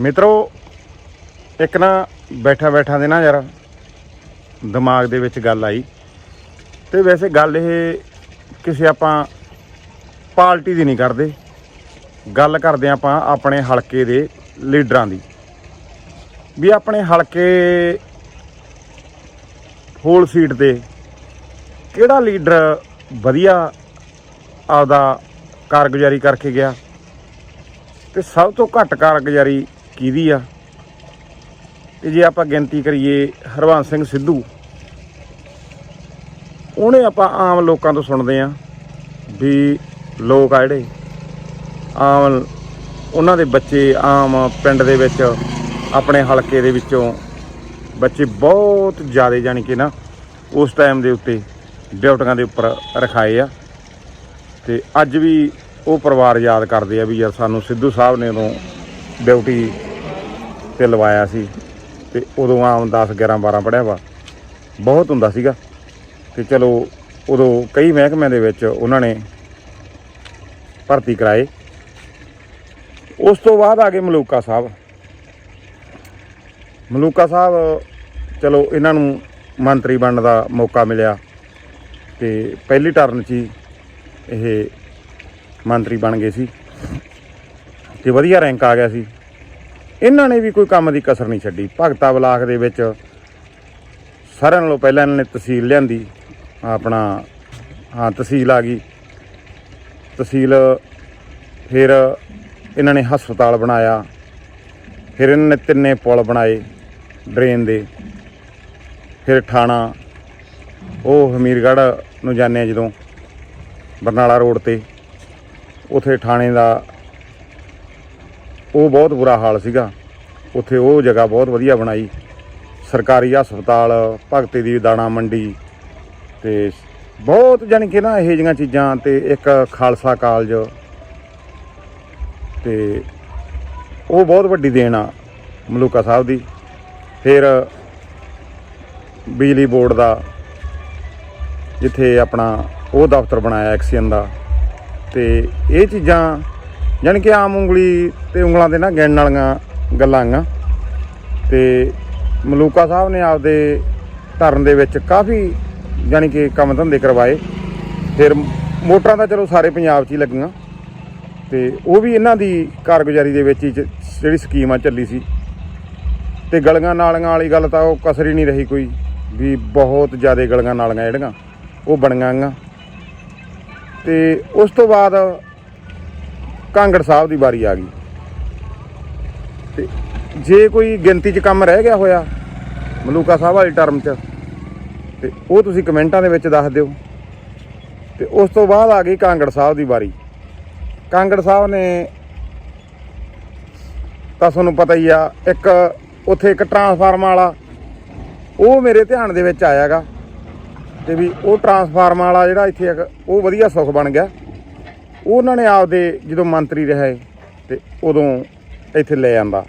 ਮਿੱਤਰੋ, ਇੱਕ ਨਾ ਬੈਠਾ ਬੈਠਾ ਦੇ ਨਾ ਯਾਰ ਦਿਮਾਗ ਦੇ ਵਿੱਚ ਗੱਲ ਆਈ। ਤੇ ਵੈਸੇ ਗੱਲ ਇਹ ਕਿਸੇ ਆਪਾਂ ਪਾਰਟੀ ਦੀ ਨਹੀਂ ਕਰਦੇ। ਗੱਲ ਕਰਦੇ ਆਪਾਂ ਆਪਣੇ ਹਲਕੇ ਦੇ ਲੀਡਰਾਂ ਦੀ। ਵੀ ਆਪਣੇ ਹਲਕੇ ਹੋਲ ਸੀਟ ਤੇ ਕਿਹੜਾ ਲੀਡਰ ਵਧੀਆ ਆਪਦਾ ਕਾਰਗੁਜ਼ਾਰੀ ਕਰਕੇ ਗਿਆ? ਤੇ ਸਭ ਤੋਂ ਘੱਟ ਕਾਰਗੁਜ਼ਾਰੀ ਕਿਹਦੀ ਆ? ਤੇ ਜੇ ਆਪਾਂ ਗਿਣਤੀ ਕਰੀਏ ਹਰਵੰਸ ਸਿੰਘ ਸਿੱਧੂ, ਉਹਨੇ ਆਪਾਂ ਆਮ ਲੋਕਾਂ ਤੋਂ ਸੁਣਦੇ ਆ ਵੀ ਲੋਕ ਆ ਜਿਹੜੇ, ਆਮ ਉਹਨਾਂ ਦੇ ਬੱਚੇ ਆਮ ਪਿੰਡ ਦੇ ਵਿੱਚ ਆਪਣੇ ਹਲਕੇ ਦੇ ਵਿੱਚੋਂ ਬੱਚੇ ਬਹੁਤ ਜ਼ਿਆਦਾ ਜਾਣੀ ਕਿ ਨਾ ਉਸ ਟਾਈਮ ਦੇ ਉੱਤੇ ਡਿਊਟੀਆਂ ਦੇ ਉੱਪਰ ਰਖਾਏ ਆ। ਤੇ ਅੱਜ ਵੀ ਉਹ ਪਰਿਵਾਰ ਯਾਦ ਕਰਦੇ ਆ ਵੀ ਯਾਰ ਸਾਨੂੰ ਸਿੱਧੂ ਸਾਹਿਬ ਨੇ ਉਦੋਂ ਡਿਊਟੀ ਤੇ ਲਵਾਇਆ ਸੀ ਤੇ ਉਦੋਂ ਆਮ 10 11 12 ਪੜਿਆ ਵਾ। ਬਹੁਤ ਹੁੰਦਾ ਸੀਗਾ। ਤੇ ਚਲੋ, ਉਦੋਂ ਕਈ ਮਹਿਕਮਿਆਂ ਦੇ ਵਿੱਚ ਉਹਨਾਂ ਨੇ ਭਰਤੀ ਕਰਾਏ। ਉਸ ਤੋਂ ਬਾਅਦ ਆ ਗਏ ਮਲੂਕਾ ਸਾਹਿਬ। ਮਲੂਕਾ ਸਾਹਿਬ, ਚਲੋ, ਇਹਨਾਂ ਨੂੰ ਮੰਤਰੀ ਬਣਨ ਦਾ ਮੌਕਾ ਮਿਲਿਆ। ਤੇ ਪਹਿਲੀ ਟਰਨ 'ਚ ਹੀ ਇਹ ਮੰਤਰੀ ਬਣ ਗਏ ਸੀ। ਤੇ ਵਧੀਆ ਰੈਂਕ ਆ ਗਿਆ ਸੀ। ਇਹਨਾਂ ਨੇ ਵੀ ਕੋਈ ਕੰਮ ਦੀ ਕਸਰ ਨਹੀਂ ਛੱਡੀ। ਭਗਤਾ ਬਲਾਕ ਦੇ ਵਿੱਚ ਸਾਰਿਆਂ ਨਾਲੋਂ ਪਹਿਲਾਂ ਇਹਨਾਂ ਨੇ ਤਹਿਸੀਲ ਲਿਆਂਦੀ। ਆਪਣਾ, ਹਾਂ, ਤਹਿਸੀਲ ਆ ਗਈ। ਤਹਿਸੀਲ ਫਿਰ ਇਹਨਾਂ ਨੇ ਹਸਪਤਾਲ ਬਣਾਇਆ। ਫਿਰ ਇਹਨਾਂ ਨੇ ਤਿੰਨੇ ਪੁਲ ਬਣਾਏ ਡਰੇਨ ਦੇ। ਫਿਰ ਥਾਣਾ ਉਹ ਹਮੀਰਗੜ੍ਹ ਨੂੰ ਜਾਂਦੇ ਆ ਜਦੋਂ ਬਰਨਾਲਾ ਰੋਡ ਤੇ। ਉਥੇ ਥਾਣੇ ਦਾ ਉਹ ਬਹੁਤ ਬੁਰਾ ਹਾਲ ਸੀਗਾ। ਉੱਥੇ ਉਹ ਜਗ੍ਹਾ ਬਹੁਤ ਵਧੀਆ ਬਣਾਈ। ਸਰਕਾਰੀ ਹਸਪਤਾਲ, ਭਗਤੀ ਦੀ ਦਾਣਾ ਮੰਡੀ ਤੇ ਬਹੁਤ ਜਾਣੀ ਕਿ ਨਾ ਇਹੋ ਜਿਹੀਆਂ ਚੀਜ਼ਾਂ ਤੇ ਇੱਕ ਖਾਲਸਾ ਕਾਲਜ ਤੇ ਉਹ ਬਹੁਤ ਵੱਡੀ ਦੇਣ ਆ ਮਲੂਕਾ ਸਾਹਿਬ ਦੀ। ਫਿਰ ਬਿਜਲੀ ਬੋਰਡ ਦਾ ਜਿੱਥੇ ਆਪਣਾ ਉਹ ਦਫ਼ਤਰ ਬਣਾਇਆ ਐਕਸੀਅਨ ਦਾ ਤੇ ਇਹ ਚੀਜ਼ਾਂ ਜਾਣੀ ਕਿ ਆਮ ਉਂਗਲੀ ਤੇ ਉਂਗਲਾਂ ਦੇ ਨਾ ਗਿਣਨ ਵਾਲੀਆਂ ਗੱਲਾਂ ਆ। ਤੇ ਮਲੂਕਾ ਸਾਹਿਬ ਨੇ ਆਪਦੇ ਧਰਨ ਦੇ ਵਿੱਚ ਕਾਫੀ ਜਾਣੀ ਕਿ ਕੰਮ ਧੰਦੇ ਕਰਵਾਏ। ਫਿਰ ਮੋਟਰਾਂ ਤਾਂ ਚਲੋ ਸਾਰੇ ਪੰਜਾਬ 'ਚ ਹੀ ਲੱਗੀਆਂ। ਤੇ ਉਹ ਵੀ ਇਹਨਾਂ ਦੀ ਕਾਰਗੁਜ਼ਾਰੀ ਦੇ ਵਿੱਚ ਹੀ ਜਿਹੜੀ ਸਕੀਮ ਆ ਚੱਲੀ ਸੀ। ਤੇ ਗਲੀਆਂ ਨਾਲੀਆਂ ਵਾਲੀ ਗੱਲ ਤਾਂ ਉਹ ਕਸਰ ਹੀ ਨਹੀਂ ਰਹੀ ਕੋਈ, ਵੀ ਬਹੁਤ ਜ਼ਿਆਦਾ ਗਲੀਆਂ ਨਾਲੀਆਂ ਜਿਹੜੀਆਂ ਉਹ ਬਣੀਆਂ ਗੀਆਂ ਤੇ ਉਸ ਤੋਂ ਬਾਅਦ ਕਾਂਗੜ ਸਾਹਿਬ ਦੀ ਵਾਰੀ ਆ ਗਈ। ਤੇ ਜੇ ਕੋਈ ਗਿਣਤੀ 'ਚ ਕੰਮ ਰਹਿ ਗਿਆ ਹੋਇਆ, ਮਲੂਕਾ ਸਾਹਿਬ ਵਾਲੀ ਟਰਮ 'ਚ, ਤੇ ਉਹ ਤੁਸੀਂ ਕਮੈਂਟਾਂ ਦੇ ਵਿੱਚ ਦੱਸ ਦਿਓ। ਤੇ ਉਸ ਤੋਂ ਬਾਅਦ ਆ ਗਈ ਕਾਂਗੜ ਸਾਹਿਬ ਦੀ ਵਾਰੀ। ਕਾਂਗੜ ਸਾਹਿਬ ਨੇ ਤਾਂ ਤੁਹਾਨੂੰ ਪਤਾ ਹੀ ਆ, ਇੱਕ ਉੱਥੇ ਇੱਕ ਟਰਾਂਸਫਾਰਮ ਵਾਲਾ, ਉਹ ਮੇਰੇ ਧਿਆਨ ਦੇ ਵਿੱਚ ਆਇਆਗਾ। ਤੇ ਵੀ ਉਹ ਟਰਾਂਸਫਾਰਮ ਵਾਲਾ ਜਿਹੜਾ ਇੱਥੇ ਉਹ ਵਧੀਆ ਸੁੱਖ ਬਣ ਗਿਆ। ਉਹਨਾਂ ਨੇ ਆਪਦੇ ਜਦੋਂ ਮੰਤਰੀ ਰਹੇ ਤੇ ਉਦੋਂ ਇੱਥੇ ਲੈ ਆਂਦਾ।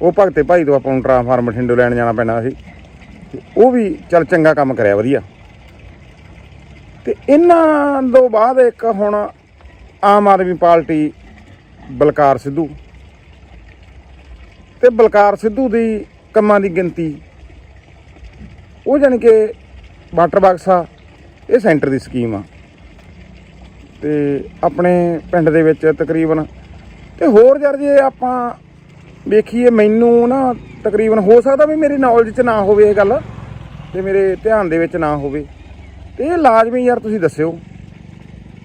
ਉਹ ਭਗਤੇ ਭਾਈ ਤੋਂ ਆਪਾਂ ਨੂੰ ਟਰਾਂਸਫਾਰਮ ਬਠਿੰਡੋ ਲੈਣ ਜਾਣਾ ਪੈਣਾ ਸੀ। ਤੇ ਉਹ ਵੀ ਚੱਲ ਚੰਗਾ ਕੰਮ ਕਰਿਆ ਵਧੀਆ। ਤੇ ਇਹਨਾਂ ਤੋਂ ਬਾਅਦ ਇੱਕ ਹੁਣ ਆਮ ਆਦਮੀ ਪਾਰਟੀ ਬਲਕਾਰ ਸਿੱਧੂ। ਤੇ ਬਲਕਾਰ ਸਿੱਧੂ ਦੀ ਕੰਮਾਂ ਦੀ ਗਿਣਤੀ, ਉਹ ਜਾਣੀ ਕਿ ਵਾਟਰ ਬਾਕਸ ਆ ਇਹ ਸੈਂਟਰ ਦੀ ਸਕੀਮ ਆ। ਤੇ ਆਪਣੇ ਪਿੰਡ ਦੇ ਵਿੱਚ ਤਕਰੀਬਨ ਤੇ ਹੋਰ ਯਾਰ ਜੇ ਆਪਾਂ ਵੇਖੀਏ, ਮੈਨੂੰ ਨਾ ਤਕਰੀਬਨ ਹੋ ਸਕਦਾ ਵੀ ਮੇਰੀ ਨੌਲੇਜ 'ਚ ਨਾ ਹੋਵੇ ਇਹ ਗੱਲ ਤੇ ਮੇਰੇ ਧਿਆਨ ਦੇ ਵਿੱਚ ਨਾ ਹੋਵੇ। ਤੇ ਇਹ ਲਾਜ਼ਮੀ ਯਾਰ ਤੁਸੀਂ ਦੱਸਿਓ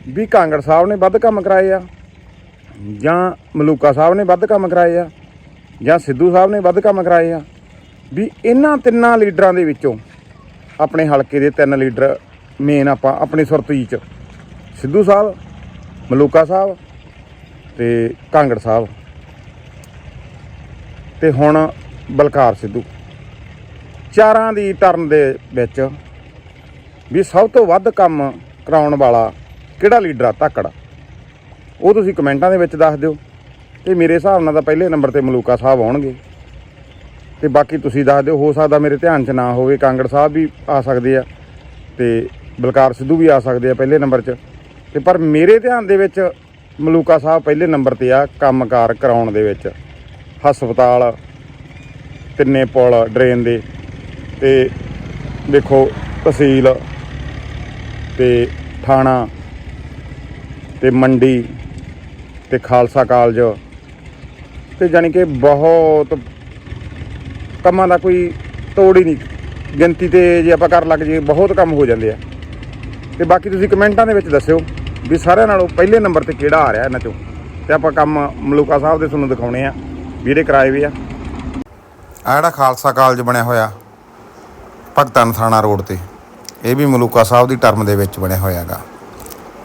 ਵੀ ਕਾਂਗੜ ਸਾਹਿਬ ਨੇ ਵੱਧ ਕੰਮ ਕਰਾਏ ਆ ਜਾਂ ਮਲੂਕਾ ਸਾਹਿਬ ਨੇ ਵੱਧ ਕੰਮ ਕਰਾਏ ਆ ਜਾਂ ਸਿੱਧੂ ਸਾਹਿਬ ਨੇ ਵੱਧ ਕੰਮ ਕਰਾਏ ਆ ਵੀ ਇਹਨਾਂ ਤਿੰਨਾਂ ਲੀਡਰਾਂ ਦੇ ਵਿੱਚੋਂ ਆਪਣੇ ਹਲਕੇ ਦੇ ਤਿੰਨ ਲੀਡਰ ਮੇਨ ਆਪਾਂ ਆਪਣੀ ਸੁਰਤੀ ਚ। ਸਿੱਧੂ ਸਾਹਿਬ, ਮਲੂਕਾ ਸਾਹਿਬ ਤੇ ਕਾਂਗੜ ਸਾਹਿਬ। ਤੇ ਹੁਣ ਬਲਕਾਰ ਸਿੱਧੂ। ਚਾਰਾਂ ਦੀ ਟਰਨ ਦੇ ਵਿੱਚ ਵੀ ਸਭ ਤੋਂ ਵੱਧ ਕੰਮ ਕਰਾਉਣ ਵਾਲਾ ਕਿਹੜਾ ਲੀਡਰ ਆ ਧਾਕੜ? ਉਹ ਤੁਸੀਂ ਕਮੈਂਟਾਂ ਦੇ ਵਿੱਚ ਦੱਸ ਦਿਓ। ਤੇ ਮੇਰੇ ਹਿਸਾਬ ਨਾਲ ਤਾਂ ਪਹਿਲੇ ਨੰਬਰ ਤੇ ਮਲੂਕਾ ਸਾਹਿਬ ਆਉਣਗੇ। ਤੇ ਬਾਕੀ ਤੁਸੀਂ ਦੱਸ ਦਿਓ, ਹੋ ਸਕਦਾ ਮੇਰੇ ਧਿਆਨ 'ਚ ਨਾ ਹੋਵੇ, ਕਾਂਗੜ ਸਾਹਿਬ ਵੀ ਆ ਸਕਦੇ ਆ ਤੇ ਬਲਕਾਰ ਸਿੱਧੂ ਵੀ ਆ ਸਕਦੇ ਆ ਪਹਿਲੇ ਨੰਬਰ 'ਚ। ਤੇ ਪਰ ਮੇਰੇ ਧਿਆਨ ਦੇ ਵਿੱਚ ਮਲੂਕਾ ਸਾਹਿਬ ਪਹਿਲੇ ਨੰਬਰ ਤੇ ਆ ਕੰਮਕਾਰ ਕਰਾਉਣ ਦੇ ਵਿੱਚ। ਹਸਪਤਾਲ, ਤਿੰਨੇ ਪੁਲ, ਡਰੇਨ ਦੇ ਤੇ ਦੇਖੋ ਤਹਿਸੀਲ ਤੇ ਥਾਣਾ ਤੇ ਮੰਡੀ ਤੇ ਖਾਲਸਾ ਕਾਲਜ ਤੇ ਜਾਣੀ ਕਿ ਬਹੁਤ ਕੰਮਾਂ ਦਾ ਕੋਈ ਤੋੜ ਹੀ ਨਹੀਂ। ਗਿਣਤੀ ਤੇ ਜੇ ਆਪਾਂ ਕਰ ਲੱਗ ਜੇ ਬਹੁਤ ਕੰਮ ਹੋ ਜਾਂਦੇ ਆ। ਤੇ ਬਾਕੀ ਤੁਸੀਂ ਕਮੈਂਟਾਂ ਦੇ ਵਿੱਚ ਦੱਸਿਓ। ਵੀ ਸਾਰਿਆਂ ਨਾਲੋਂ ਪਹਿਲੇ ਨੰਬਰ ਤੇ ਕਿਹੜਾ ਆ ਰਿਹਾ ਇਹਨਾਂ ਚੋਂ? ਤੇ ਆਪਾਂ ਕੰਮ ਮਲੂਕਾ ਸਾਹਿਬ ਦੇ ਤੁਹਾਨੂੰ ਦਿਖਾਉਣੇ ਆ। ਵੀਰੇ ਕਰਾਏ ਵੀ ਆ। ਆ ਜਿਹੜਾ ਖਾਲਸਾ ਕਾਲਜ ਬਣਿਆ ਹੋਇਆ ਭਗਤਨ ਥਾਣਾ ਰੋਡ ਤੇ। ਇਹ ਵੀ ਮਲੂਕਾ ਸਾਹਿਬ ਦੀ ਟਰਮ ਦੇ ਵਿੱਚ ਬਣਿਆ ਹੋਇਆ ਹੈਗਾ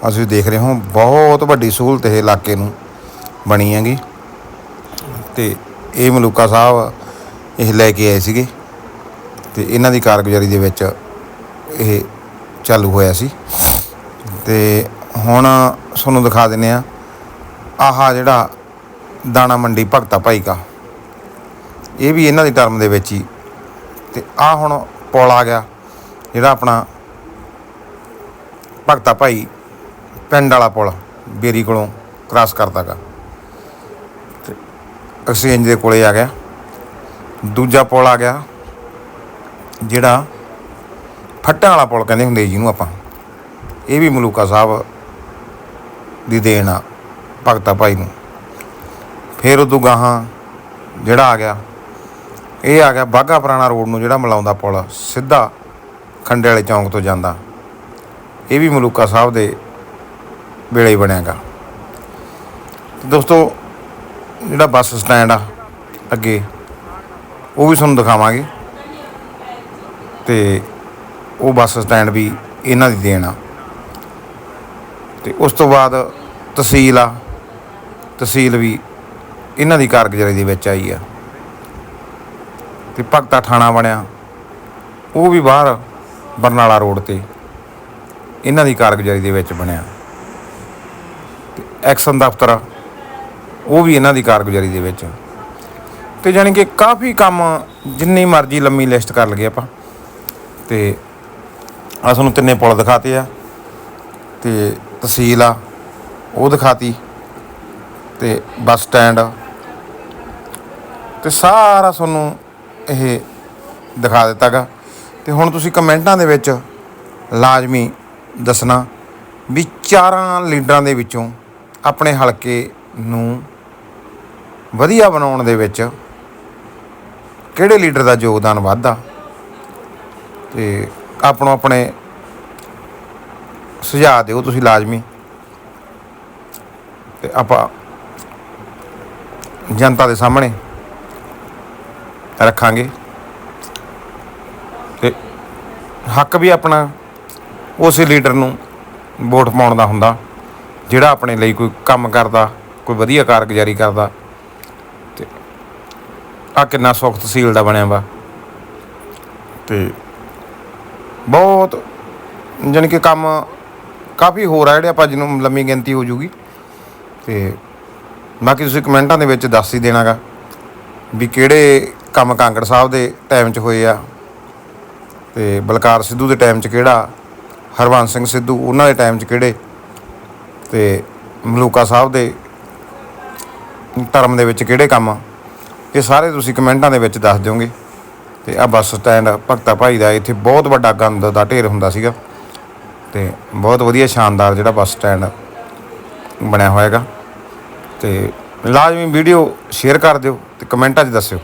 ਅਸੀਂ ਦੇਖ ਰਹੇ ਹਾਂ, ਬਹੁਤ ਵੱਡੀ ਸਹੂਲਤ ਇਹ ਇਲਾਕੇ ਨੂੰ ਬਣੀ ਹੈਗੀ। ਤੇ ਇਹ ਮਲੂਕਾ ਸਾਹਿਬ ਇਹ ਲੈ ਕੇ ਆਏ ਸੀਗੇ। ਤੇ ਇਹਨਾਂ ਦੀ ਕਾਰਗੁਜ਼ਾਰੀ ਦੇ ਵਿੱਚ ਇਹ ਚਾਲੂ ਹੋਇਆ ਸੀ। ਤੇ ਹੁਣ ਤੁਹਾਨੂੰ ਦਿਖਾ ਦਿੰਨੇ ਆ। ਆਹ ਜਿਹੜਾ ਦਾਣਾ ਮੰਡੀ ਭਗਤਾ ਭਾਈ ਕਾ। ਇਹ ਵੀ ਇਹਨਾਂ ਦੀ ਟਰਮ ਦੇ ਵਿੱਚ ਹੀ। ਤੇ ਆ ਹੁਣ ਪੁਲ ਆ ਗਿਆ, ਜਿਹੜਾ ਆਪਣਾ ਭਗਤਾ ਭਾਈ ਪਿੰਡ ਵਾਲਾ ਪੁਲ, ਬੇਰੀ ਕੋਲੋਂ ਕ੍ਰਾਸ ਕਰਦਾਗਾ ਤੇ ਐਕਸਚੇਂਜ ਦੇ ਕੋਲੇ ਆ ਗਿਆ। ਦੂਜਾ ਪੁਲ ਆ ਗਿਆ, ਜਿਹੜਾ ਫੱਟਾਂ ਵਾਲਾ ਪੁਲ ਕਹਿੰਦੇ ਹੁੰਦੇ ਜਿਹਨੂੰ ਆਪਾਂ। ਇਹ ਵੀ ਮਲੂਕਾ ਸਾਹਿਬ ਦੀ ਦੇਣ ਆ ਭਗਤਾ ਭਾਈ ਨੂੰ। ਫਿਰ ਉਦੋਂ ਗਾਹਾਂ ਜਿਹੜਾ ਆ ਗਿਆ, ਇਹ ਆ ਗਿਆ ਬਾਗਾ ਪੁਰਾਣਾ ਰੋਡ ਨੂੰ ਜਿਹੜਾ ਮਿਲਾਉਂਦਾ ਪੁਲ, ਸਿੱਧਾ ਖੰਡੇ ਵਾਲੇ ਚੌਂਕ ਤੋਂ ਜਾਂਦਾ। ਇਹ ਵੀ ਮਲੂਕਾ ਸਾਹਿਬ ਦੇ ਵੇਲੇ ਹੀ ਬਣਿਆਗਾ ਦੋਸਤੋ, ਜਿਹੜਾ ਬੱਸ ਸਟੈਂਡ ਆ ਅੱਗੇ, ਉਹ ਵੀ ਤੁਹਾਨੂੰ ਦਿਖਾਵਾਂਗੇ। ਤੇ ਉਹ ਬੱਸ ਸਟੈਂਡ ਵੀ ਇਹਨਾਂ ਦੀ ਦੇਣ ਆ। ਤੇ ਉਸ ਤੋਂ ਬਾਅਦ ਤਹਿਸੀਲ ਆ, ਤਹਿਸੀਲ ਵੀ ਇਹਨਾਂ ਦੀ ਕਾਰਗੁਜ਼ਾਰੀ ਦੇ ਵਿੱਚ ਆਈ ਆ। ਤੇ ਭਗਤਾ ਥਾਣਾ ਬਣਿਆ, ਉਹ ਵੀ ਬਾਹਰ ਬਰਨਾਲਾ ਰੋਡ ਤੇ ਇਹਨਾਂ ਦੀ ਕਾਰਗੁਜ਼ਾਰੀ ਦੇ ਵਿੱਚ ਬਣਿਆ। ਤੇ ਐਕਸ਼ਨ ਦਫ਼ਤਰ ਉਹ ਵੀ ਇਹਨਾਂ ਦੀ ਕਾਰਗੁਜ਼ਾਰੀ ਦੇ ਵਿੱਚ। ਤੇ ਜਾਣੀ ਕਿ ਕਾਫੀ ਕੰਮ ਜਿੰਨੀ ਮਰਜ਼ੀ ਲੰਮੀ ਲਿਸਟ ਕਰ ਲਈਏ ਆਪਾਂ। ਤੇ ਆ ਤੁਹਾਨੂੰ ਤਿੰਨੇ ਪੁਲ ਦਿਖਾਤੇ ਆ। ਤੇ ਤਹਿਸੀਲ ਆ ਉਹ ਦਿਖਾਤੀ ਤੇ ਬੱਸ ਸਟੈਂਡ ਤੇ ਸਾਰਾ ਤੁਹਾਨੂੰ ਇਹ ਦਿਖਾ ਦਿੱਤਾਗਾ। ਤੇ ਹੁਣ ਤੁਸੀਂ ਕਮੈਂਟਾਂ ਦੇ ਵਿੱਚ ਲਾਜ਼ਮੀ ਦੱਸਣਾ ਵੀ ਚਾਰਾਂ ਲੀਡਰਾਂ ਦੇ ਵਿੱਚੋਂ ਆਪਣੇ ਹਲਕੇ ਨੂੰ ਵਧੀਆ ਬਣਾਉਣ ਦੇ ਵਿੱਚ ਕਿਹੜੇ ਲੀਡਰ ਦਾ ਯੋਗਦਾਨ ਵੱਧਦਾ? ਤੇ ਆਪਣੋ ਆਪਣੇ ਸੁਝਾਅ ਦਿਓ ਤੁਸੀਂ ਲਾਜ਼ਮੀ। ਤੇ ਆਪਾਂ ਜਨਤਾ ਦੇ ਸਾਹਮਣੇ ਰੱਖਾਂਗੇ। ਤੇ ਹੱਕ ਵੀ ਆਪਣਾ ਉਸੇ ਲੀਡਰ ਨੂੰ ਵੋਟ ਪਾਉਣ ਦਾ ਹੁੰਦਾ, ਜਿਹੜਾ ਆਪਣੇ ਲਈ ਕੋਈ ਕੰਮ ਕਰਦਾ, ਕੋਈ ਵਧੀਆ ਕਾਰਗੁਜ਼ਾਰੀ ਕਰਦਾ। ਤੇ ਆ ਕਿੰਨਾ ਸੁੱਖ ਤਹਿਸੀਲ ਦਾ ਬਣਿਆ ਵਾ। ਤੇ ਬਹੁਤ ਜਾਣੀ ਕਿ ਕੰਮ ਕਾਫੀ ਹੋਰ ਆ ਜਿਹੜੇ ਆਪਾਂ ਜਿਹਨੂੰ ਲੰਮੀ ਗਿਣਤੀ ਹੋ ਜੂਗੀ। ਤੇ ਬਾਕੀ ਤੁਸੀਂ ਕਮੈਂਟਾਂ ਦੇ ਵਿੱਚ ਦੱਸ ਹੀ ਦੇਣਾਗਾ ਵੀ ਕਿਹੜੇ ਕੰਮ ਕਾਂਗੜ ਸਾਹਿਬ ਦੇ ਟਾਈਮ 'ਚ ਹੋਏ ਆ ਤੇ ਬਲਕਾਰ ਸਿੱਧੂ ਦੇ ਟਾਈਮ 'ਚ ਕਿਹੜਾ, ਹਰਵੰਸ ਸਿੰਘ ਸਿੱਧੂ ਉਹਨਾਂ ਦੇ ਟਾਈਮ 'ਚ ਕਿਹੜੇ ਤੇ ਮਲੂਕਾ ਸਾਹਿਬ ਦੇ ਧਰਮ ਦੇ ਵਿੱਚ ਕਿਹੜੇ ਕੰਮ ਇਹ ਸਾਰੇ ਤੁਸੀਂ ਕਮੈਂਟਾਂ ਦੇ ਵਿੱਚ ਦੱਸ ਦਿਓਗੇ ਤੇ ਆ ਬੱਸ ਸਟੈਂਡ ਭਗਤਾ ਭਾਈ ਦਾ ਇੱਥੇ ਬਹੁਤ ਵੱਡਾ ਗੰਦ ਦਾ ਢੇਰ ਹੁੰਦਾ ਸੀਗਾ ਤੇ ਬਹੁਤ ਵਧੀਆ ਸ਼ਾਨਦਾਰ ਜਿਹੜਾ ਬੱਸ ਸਟੈਂਡ ਬਣਿਆ ਹੋਇਆ ਹੈਗਾ ਤੇ ਲਾਜ਼ਮੀ ਵੀਡੀਓ ਸ਼ੇਅਰ ਕਰ ਦਿਓ ਤੇ ਕਮੈਂਟਾਂ 'ਚ ਦੱਸਿਓ।